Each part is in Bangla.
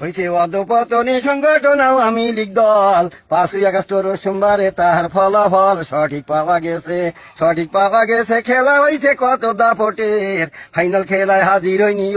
হয়েছে অধপতনে সংগঠন দল। পাঁচই সোমবারে তার ফলাফল সঠিক পাওয়া গেছে। সঠিক পাওয়া গেছে, খেলা হয়েছে কত দাপটের। ফাইনাল খেলায় হাজির হয়নি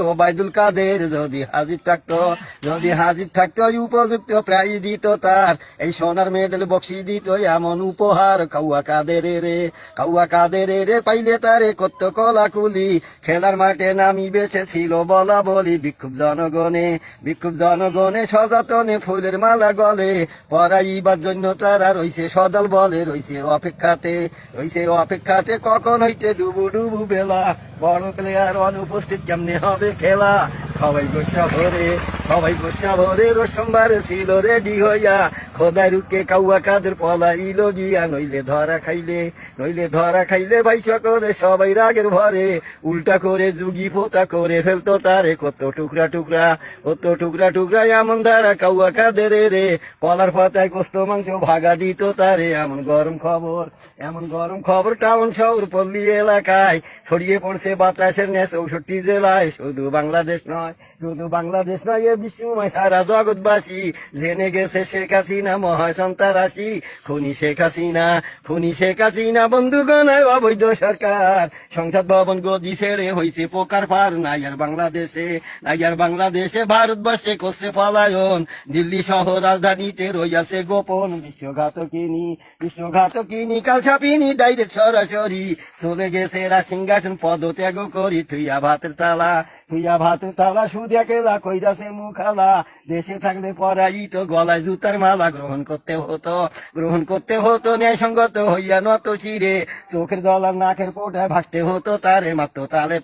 কাদের। যদি হাজির থাকতো, যদি হাজির থাকতো উপযুক্ত প্রায় দিত তার। এই সোনার মেডেল বক্সি দিত, এমন উপহার কাউয়া কাদের রে। কাউয়া কাদের রে, পাইলে তারে কত কলাকুলি। খেলার মাঠে নামি বেঁচে ছিল বলা বলি বিক্ষুব্ধ জনগণে। বিক্ষুব্ধ জনগণে সযতনে ফুলের মালা গলে পড়াইবার জন্য তারা রইছে সদল বলে, রইছে অপেক্ষাতে রইছে অপেক্ষাতে কখন হইতে ডুবু ডুবু বেলা। বড় প্লেয়ার অনুপস্থিত কেমনে হবে খেলা? সবাই গোসা ভরে সবাই গোসা ভরে রোজ সোমবারে ছিল রেডি হইয়া। খোদাই রুকে কাউয়া কাদের পলাইলো গিয়া, নইলে ধরা খাইলে, নইলে ধরা খাইলে ভাই সকলে সবাই রাগের ভরে। উল্টা করে যুগি পোতা করে ফেলতো তারে কত টুকরা টুকরা, কত টুকরা টুকরা এমন ধারা কাউয়া কাদের রে কলার পাতায় কষ্ট মাংস ভাগা দিত তারে, এমন গরম খবর, এমন গরম খবর টাউন শহর পল্লী এলাকায়। ছড়িয়ে পড়ছে বাতাসের নেই চৌষট্টি জেলায়, শুধু বাংলাদেশ নয় শুধু বাংলাদেশ নয় বিশ্বময় সারা জগৎবাসী জেনে গেছে শেখ হাসিনা মহা সন্তারাশি খুনি শেখ হাসিনা, খুনি শেখ হাসিনা, বন্ধুগণ অবৈধ সরকার। সংসদ ভবন গদি ছেড়ে হয়েছে পোকার পার। নাই আর বাংলাদেশে, নাই আর বাংলাদেশে, ভারতবর্ষে করছে পলায়ন। দিল্লি শহর রাজধানীতে রইয়াছে গোপন বিশ্বঘাতকিনী বিশ্বঘাতকিনী কাল ছাপিনি ডাইরেক্ট সরাসরি। চলে গেছে রা সিংহাসন পদ ত্যাগ করি তুইয়া ভাতের তালা তুইয়া ভাতের তালা সুদিয়া কেলা কইরাছে মুখালা দেশে থাকলে পরাই তো গলায় জুতার মালা গ্রহণ করতে হতো, গ্রহণ করতে হতো, ন্যায়সঙ্গত হইয়া নত চিরে চোখের দলার নাকের পোটায় ভাসতে হতো, তারে মাত্র তালে